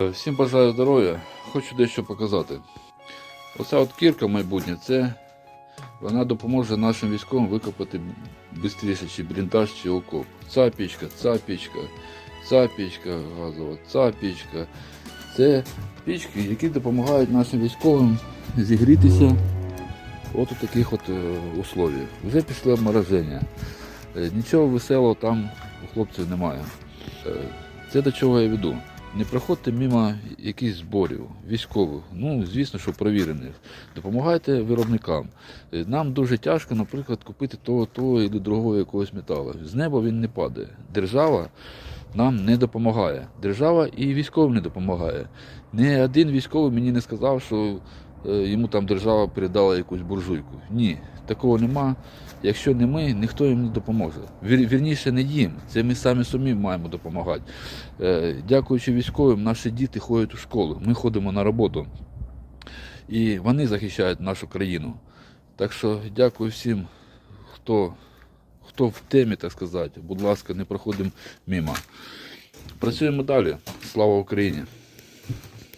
Всім бажаю здоров'я. Хочу дещо показати. Оця от кірка майбутня, це вона допоможе нашим військовим викопати швидше, чи бліндаж, чи окоп. Ця пічка, ця пічка, ця пічка газова, ця пічка. Це пічки, які допомагають нашим військовим зігрітися от у таких от е, условіях. Вже пішли обмороження. Е, Нічого веселого там у хлопців немає. Е, Це до чого я веду. Не проходьте мимо якихось зборів, військових, ну звісно, що провірених. Допомагайте виробникам. Е, Нам дуже тяжко, наприклад, купити того, того і другого якогось металу. З неба він не падає. Держава нам не допомагає. Держава і військовим не допомагає. Ні один військовий мені не сказав, що йому там держава передала якусь буржуйку. Ні, такого нема. Якщо не ми, ніхто їм не допоможе. Вірніше, не їм. Це ми самі самі маємо допомагати. Е, Дякуючи військовим, наші діти ходять у школу. Ми ходимо на роботу. І вони захищають нашу країну. Так що дякую всім, хто, хто в темі, так сказати. Будь ласка, не проходимо мимо. Працюємо далі. Слава Україні!